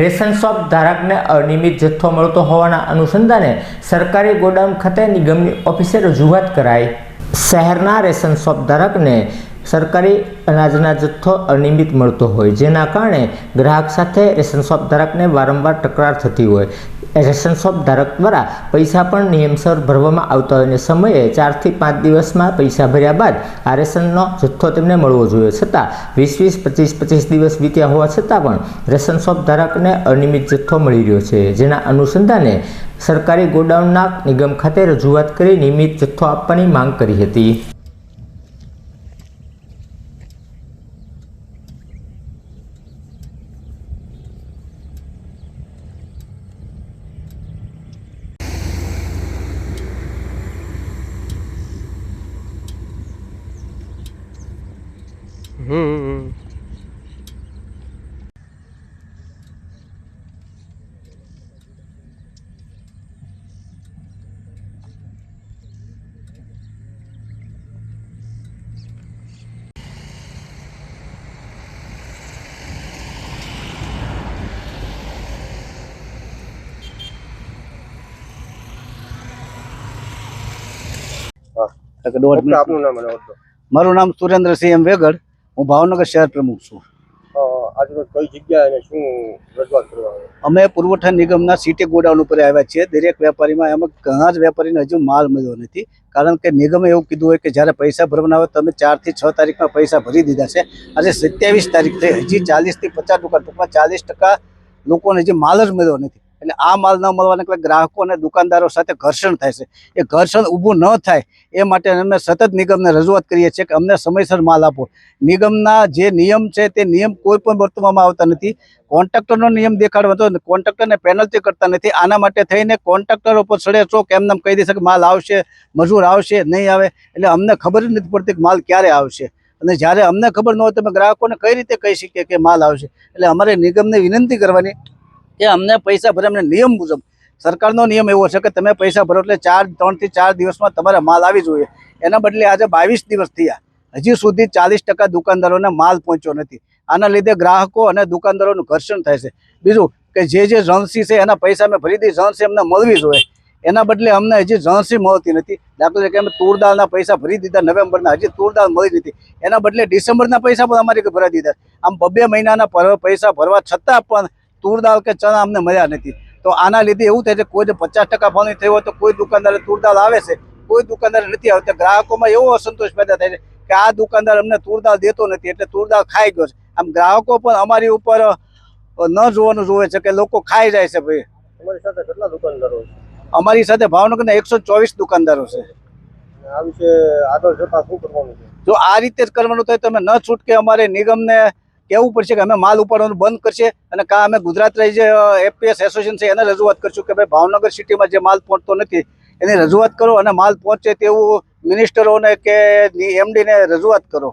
Ration shop ધારકને અનિયમિત જથ્થો મળતો હોવાના અનુસંધાને સરકારી ગોડાઉન ખાતે નિગમની ઓફિસે રજૂઆત કરાઈ. શહેરના રેશન શોપ ધારકને સરકારી અનાજના જથ્થો અનિયમિત મળતો હોય, જેના કારણે ગ્રાહક સાથે રેશન શોપ ધારકને વારંવાર તકરાર થતી હોય. રેશન શોપ ધારક દ્વારા પૈસા પણ નિયમસર ભરવામાં આવતા હોય અને સમયે ચારથી પાંચ દિવસમાં પૈસા ભર્યા બાદ આ રેશનનો જથ્થો તેમને મળવો જોઈએ. છતાં વીસ વીસ પચીસ પચીસ દિવસ વીત્યા હોવા છતાં પણ રેશન શોપ ધારકને અનિયમિત જથ્થો મળી રહ્યો છે. જેના અનુસંધાને સરકારી ગોડાઉનના નિગમ ખાતે રજૂઆત કરી નિયમિત જથ્થો આપવાની માંગ કરી હતી. હમ. મારું નામ સુરેન્દ્રસિંહ એમ વેગડ. હું ભાવનગર શહેર પ્રમુખ છું? અમે પુરવઠા નિગમના સિટી ગોડાઉન ઉપર આવ્યા છીએ. દરેક વેપારીમાં એમાં ઘણા જ વેપારીને હજુ માલ મળ્યો નથી. કારણ કે નિગમે એવું કીધું હોય કે જ્યારે પૈસા ભરવાના હોય તમે ચારથી છ તારીખમાં પૈસા ભરી દીધા છે. આજે સત્યાવીસ તારીખ થઈ. હજી ચાલીસથી પચાસ ટકા ટૂંકમાં ચાલીસ ટકા લોકોને હજી માલ જ મળ્યો નથી. એટલે આ માલ ન મળવાને કારણે ગ્રાહકો અને દુકાનદારો સાથે ઘર્ષણ થાય છે. એ ઘર્ષણ ઊભું ન થાય એ માટે અમે સતત નિગમને રજૂઆત કરીએ છીએ કે અમને સમયસર માલ આપો. નિગમના જે નિયમ છે તે નિયમ કોઈ પણ વર્તવામાં આવતા નથી. કોન્ટ્રાક્ટરનો નિયમ દેખાડવો તો કોન્ટ્રાક્ટરને પેનલ્ટી કરતા નથી. આના માટે થઈને કોન્ટ્રાક્ટર ઉપર સડે ચોક એમને કહી દેશે કે માલ આવશે, મજૂર આવશે, નહીં આવે. એટલે અમને ખબર જ નથી પડતી કે માલ ક્યારે આવશે. અને જ્યારે અમને ખબર ન હોય તો અમે ગ્રાહકોને કઈ રીતે કહી શકીએ કે માલ આવશે? એટલે અમારે નિગમને વિનંતી કરવાની કે અમને પૈસા ભરે, અમને નિયમ મુજબ. સરકારનો નિયમ એવો છે કે તમે પૈસા ભરો એટલે ચાર, ત્રણથી ચાર દિવસમાં તમારે માલ આવી જોઈએ. એના બદલે આજે બાવીસ દિવસ થયા. હજી સુધી ચાલીસ ટકા દુકાનદારોને માલ પહોંચ્યો નથી. આના લીધે ગ્રાહકો અને દુકાનદારોનું ઘર્ષણ થાય છે. બીજું કે જે જે જન્સી છે એના પૈસા અમે ભરી દીધી રણસી અમને મળવી જોઈએ. એના બદલે અમને હજી જન્સી મળતી નથી. દાખલા તરીકે અમે તુરદાળના પૈસા ભરી દીધા નવેમ્બરના. હજી તુરદાળ મળી નથી. એના બદલે ડિસેમ્બરના પૈસા પણ અમારી ભરાઈ દીધા. આમ બબે મહિનાના પૈસા ભરવા છતાં પણ તૂર દાળ કે ચણા અમને મળ્યા નથી. તો આના લીધે એવું થાય છે કોઈ પચાસ ટકા ભાવની થયો હોય તો કોઈ દુકાનદારે તૂર દાળ આવે છે કોઈ દુકાનદાર નથી આવતા ગ્રાહકોમાં એવો અસંતોષ પેદા થાય છે કે આ દુકાનદાર અમને તૂર દાળ દેતો નથી એટલે તૂર દાળ ખાઈ ગયો છે. આમ ગ્રાહકો પણ અમારી ઉપર ન જોવાનું જોવે છે કે લોકો ખાઈ જાય છે ભાઈ. અમારી સાથે કેટલા દુકાનદારો છે? અમારી સાથે ભાવનગરના એકસો ચોવીસ દુકાનદારો છે. આ વિશે આગળ જતા શું કરવાનું છે? જો આ રીતે જ કરવાનું થાય તો અમે ન છૂટકે અમારે નિગમને કહેવું પડશે કે અમે માલ ઉપાડવાનું બંધ કરશે અને કાં અમે ગુજરાત રાજ્ય એફપીએસ એસોસિએશન છે એને રજૂઆત કરશું કે ભાઈ ભાવનગર સિટીમાં જે માલ પહોંચતો નથી, એની રજૂઆત કરો અને માલ પહોંચે તેવું મિનિસ્ટરોને કે એમડીને રજૂઆત કરો.